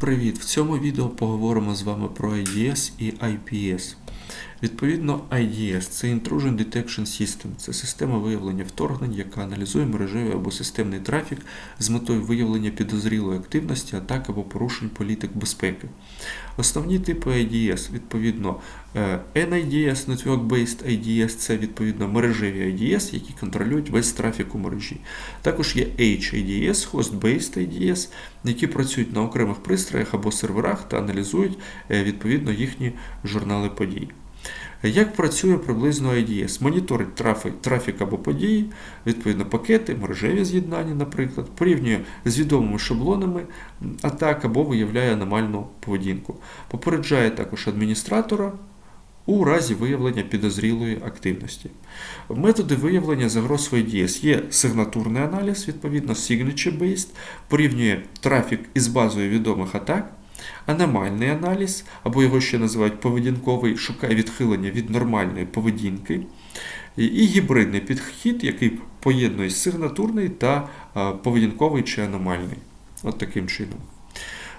Привіт! В цьому відео поговоримо з вами про IDS і IPS. Відповідно, IDS це Intrusion Detection System, це система виявлення вторгнень, яка аналізує мережевий або системний трафік з метою виявлення підозрілої активності, атак або порушень політик безпеки. Основні типи IDS, відповідно, е, NIDS, Network-Based IDS, це відповідно мережеві IDS, які контролюють весь трафік у мережі. Також є HIDS, Host-Based IDS, які працюють на окремих пристроях або серверах та аналізують е, відповідно їхні журнали подій. Як працює приблизно IDS? Моніторить трафік, трафік або події, відповідно пакети, мережеві з'єднання, наприклад, порівнює з відомими шаблонами атак або виявляє аномальну поведінку. Попереджає також адміністратора у разі виявлення підозрілої активності. Методи виявлення загроз в IDS є сигнатурний аналіз, відповідно, signature-based, порівнює трафік із базою відомих атак. Аномальний аналіз, або його ще називають поведінковий, шукає відхилення від нормальної поведінки. І гібридний підхід, який поєднує сигнатурний та поведінковий чи аномальний. От таким чином.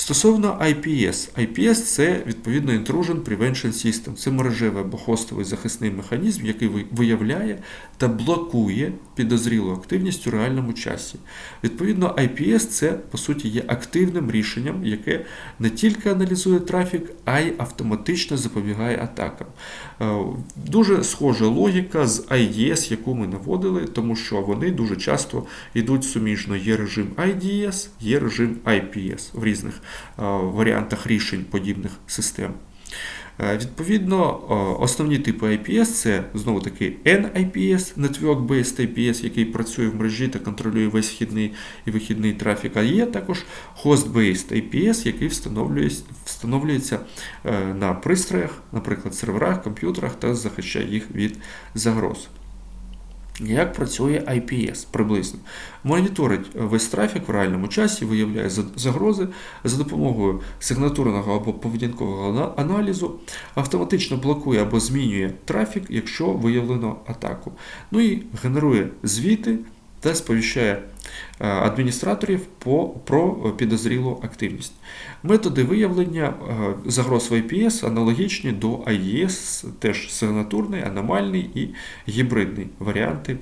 Стосовно IPS, IPS це відповідно Intrusion Prevention System. Це мережевий або хостовий захисний механізм, який виявляє та блокує підозрілу активність у реальному часі. Відповідно, IPS це по суті є активним рішенням, яке не тільки аналізує трафік, а й автоматично запобігає атакам. Е, дуже схожа логіка з IDS, яку ми наводили, тому що вони дуже часто йдуть суміжно. Є режим IDS, є режим IPS в різних варіантах рішень подібних систем. Е, відповідно, основні типи IPS це знову таки NIPS, Network-Based IPS, який працює в мережі та контролює весь вхідний і вихідний трафік, а є також Host-Based IPS, який встановлюється е, на пристроях, наприклад, серверах, комп'ютерах та захищає їх від загроз. Як працює IPS приблизно? Моніторить весь трафік в реальному часі, виявляє загрози за допомогою сигнатурного або поведінкового аналізу, автоматично блокує або змінює трафік, якщо виявлено атаку. Ну і генерує звіти та сповіщає е, адміністраторів про підозрілу активність. Методи виявлення е, загроз в IPS аналогічні до IES, теж сигнатурний, аномальний і гібридний варіанти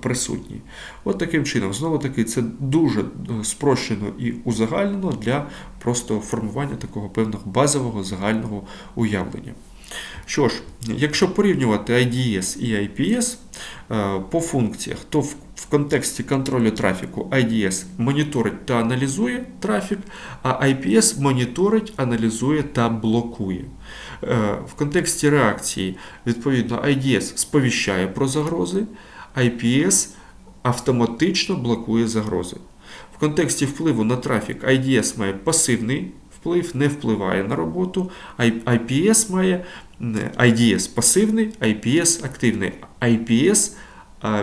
присутні. От таким чином, знову таки, це дуже е, спрощено і узагальнено для просто формування такого певного базового загального уявлення. Що ж, якщо порівнювати IDS і IPS по функціях, то в контексті контролю трафіку IDS моніторить та аналізує трафік, а IPS моніторить, аналізує та блокує. Е, в контексті реакції, відповідно, IDS сповіщає про загрози, IPS автоматично блокує загрози. В контексті впливу на трафік IDS має пасивний вплив, не впливає на роботу, IPS має IDS пасивний, IPS активний. IPS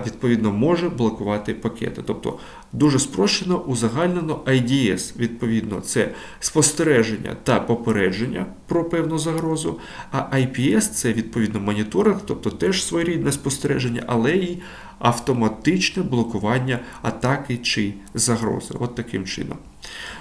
відповідно може блокувати пакети. Тобто дуже спрощено узагальнено IDS, відповідно, це спостереження та попередження про певну загрозу, а IPS це відповідно моніторинг, тобто теж своєрідне спостереження, але і автоматичне блокування атаки чи загрози. От таким чином.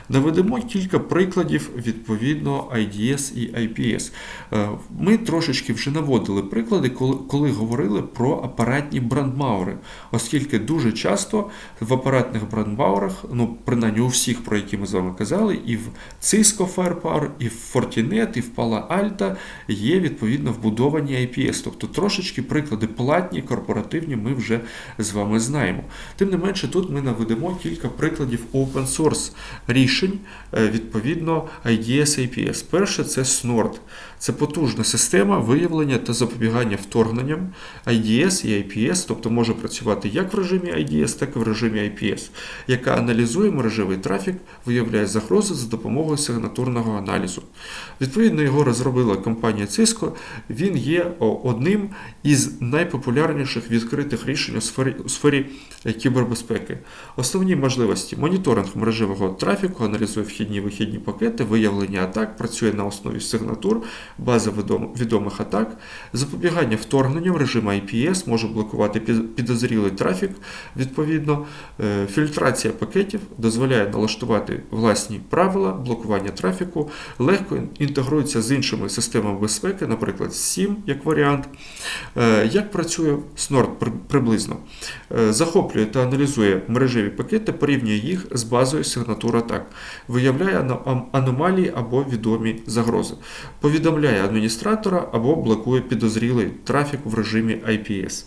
Наведемо кілька прикладів відповідно IDS і IPS. Е, ми трошечки вже наводили приклади, коли коли говорили про апаратні брандмаури, оскільки дуже часто в апаратних брандмаурах, ну принаймні у всіх, про які ми з вами казали, і в Cisco Firepower, і в Fortinet, і в Palo Alto є відповідно вбудовані IPS. Тобто трошечки приклади платні, корпоративні ми вже з вами знаємо. Тим не менше, тут ми наведемо кілька прикладів open source рішень е, відповідно IDS APS. Перше це SNORD. Це потужна система виявлення та запобігання вторгненням IDS і IPS, тобто може працювати як в режимі IDS, так і в режимі IPS, яка аналізує мережевий трафік, виявляє загрози за допомогою сигнатурного аналізу. Відповідно, його розробила компанія Cisco. Він є одним із найпопулярніших відкритих рішень у сфері, у сфері е, кібербезпеки. Основні можливості: моніторинг мережевого трафіку, аналізує вхідні і вихідні пакети, виявлення атак, працює на основі сигнатур, база відом- відомих атак, запобігання вторгненням, режим IPS може блокувати підозрілий трафік. Відповідно, Е, фільтрація пакетів дозволяє налаштувати власні правила блокування трафіку, легко інтегрується з іншими системами безпеки, наприклад, SIEM як варіант. Е, Як працює Snort приблизно? Е, Захоплює та аналізує мережеві пакети, порівнює їх з базою сигнатур атак, виявляє аномалії або відомі загрози, повідомляє адміністратора або блокує підозрілий трафік в режимі IPS.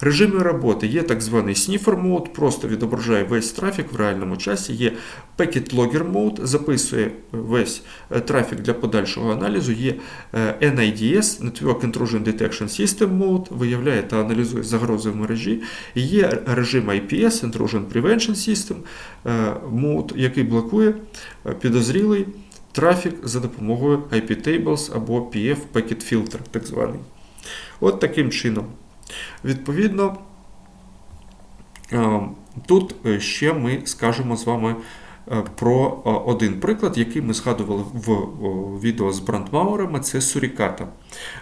Режими роботи є так званий sniffer mode, просто відображає весь трафік в реальному часі. Є packet logger mode, записує весь е, трафік для подальшого аналізу. Є е, NIDS, Network Intrusion Detection System Mode, виявляє та аналізує загрози в мережі. Є режим IPS, Intrusion Prevention System е, Mode, який блокує підозрілий трафік за допомогою IP Tables або PF Packet Filter, так званий. От таким чином. Відповідно, е, тут е, ще ми скажемо з вами про е, один приклад, який ми згадували в відео з брандмауерами, це Суріката.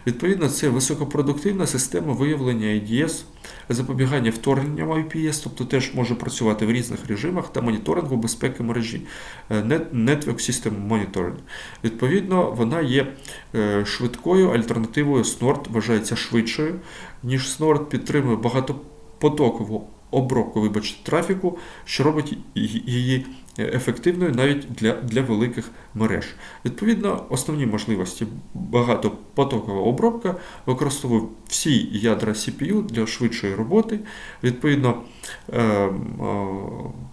Відповідно, це високопродуктивна система виявлення IDS, запобігання вторгненням IPS, тобто теж може працювати в різних режимах та моніторингу безпеки мережі, е, Network System Monitoring. Відповідно, вона є е, швидкою альтернативою Snort, вважається швидшою, ніж Snort підтримує багатопотокову обробку вибачте, трафіку, що робить її ефективною навіть для, для великих мереж. Відповідно, основні можливості багатопотокова обробка використовує всі ядра CPU для швидшої роботи. Відповідно, е, е,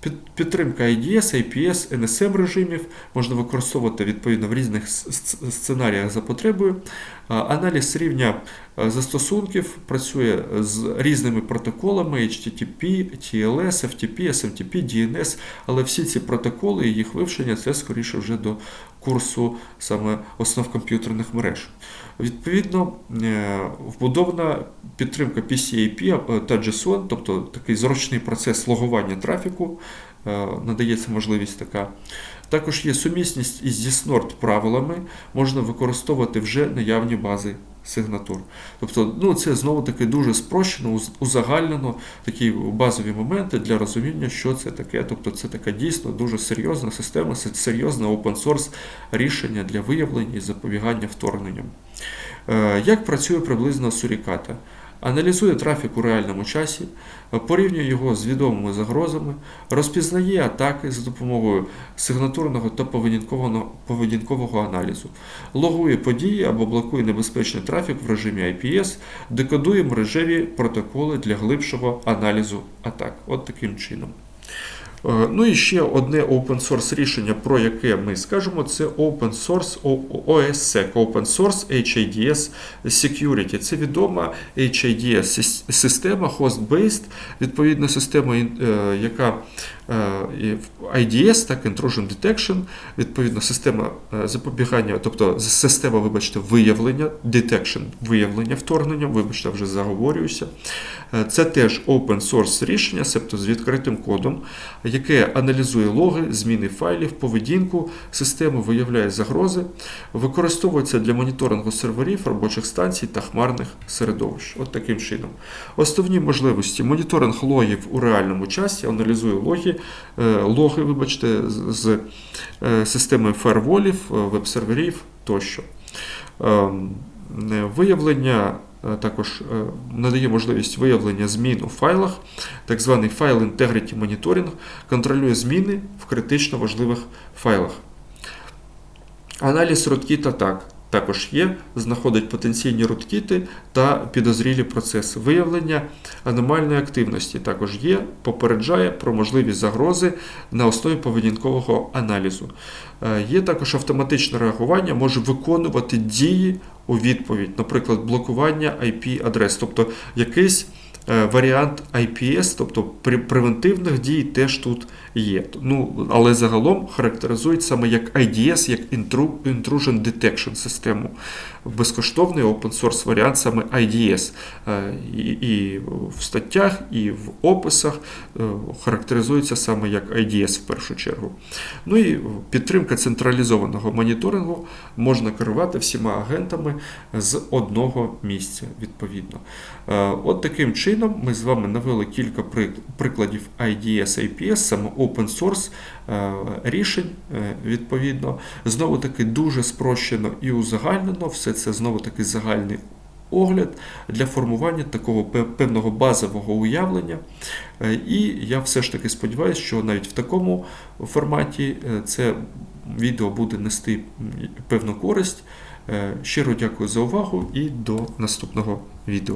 під- підтримка IDS, IPS, NSM режимів можна використовувати відповідно в різних сценаріях за потребою. Аналіз рівня е, застосунків працює з різними протоколами HTTP, TLS, FTP, SMTP, DNS, але всі ці протоколи і їх вивчення це скоріше вже до курсу саме основ комп'ютерних мереж. Відповідно, е, вбудована підтримка PCAP е, та JSON, тобто такий зручний процес логування трафіку, е, надається можливість така. Також є сумісність із Snort правилами, можна використовувати вже наявні бази сигнатур. Тобто, ну, це знову таки дуже спрощено, уз- узагальнено такі базові моменти для розуміння, що це таке. Тобто, це така дійсно дуже серйозна система, серйозна серйозне open source рішення для виявлення і запобігання вторгненням. Е, Як працює приблизно Суріката? Аналізує трафік у реальному часі, порівнює його з відомими загрозами, розпізнає атаки за допомогою сигнатурного та поведінкового аналізу, логує події або блокує небезпечний трафік в режимі IPS, декодує мережеві протоколи для глибшого аналізу атак. От таким чином. Е, Ну і ще одне open source рішення, про яке ми скажемо, це open source OSSEC, Open Source HADS Security. Це відома сис- система, host-based, відповідна система, е, яка е, IDS, так, Intrusion Detection, відповідно, система запобігання, тобто система, вибачте, виявлення, detection, виявлення вторгнення, вибачте, вже заговорююся. Це теж open source рішення, себто з відкритим кодом, яке аналізує логи, зміни файлів, поведінку системи, виявляє загрози, використовується для моніторингу серверів, робочих станцій та хмарних середовищ. От таким чином. Основні можливості: моніторинг логів у реальному часі, аналізує логи, е, логи, вибачте, з, е, системою фаерволів, е, веб-серверів тощо. Ем, Виявлення також е, надає можливість виявлення змін у файлах, так званий файл Integrity Monitoring, контролює зміни в критично важливих файлах. Аналіз руткіт атак також є, знаходить потенційні руткіти та підозрілі процеси. Виявлення аномальної активності також є, попереджає про можливі загрози на основі поведінкового аналізу. Е, Є також автоматичне реагування, може виконувати дії у відповідь, наприклад, блокування IP-адрес, тобто якийсь варіант IPS, тобто превентивних дій теж тут є. Ну, але загалом характеризують саме як IDS, як Intrusion Detection систему. Безкоштовний open source варіант саме IDS. Е, І, в статтях, і в описах е, характеризується саме як IDS в першу чергу. Ну і підтримка централізованого моніторингу можна керувати всіма агентами з одного місця, відповідно. Е, От таким чином ми з вами навели кілька прикладів IDS IPS, саме open source е, рішень, е, відповідно. Знову таки дуже спрощено і узагальнено. Все це знову таки загальний огляд для формування такого певного базового уявлення. Е, І я все ж таки сподіваюся, що навіть в такому форматі це відео буде нести певну користь. Щиро дякую за увагу і до наступного відео.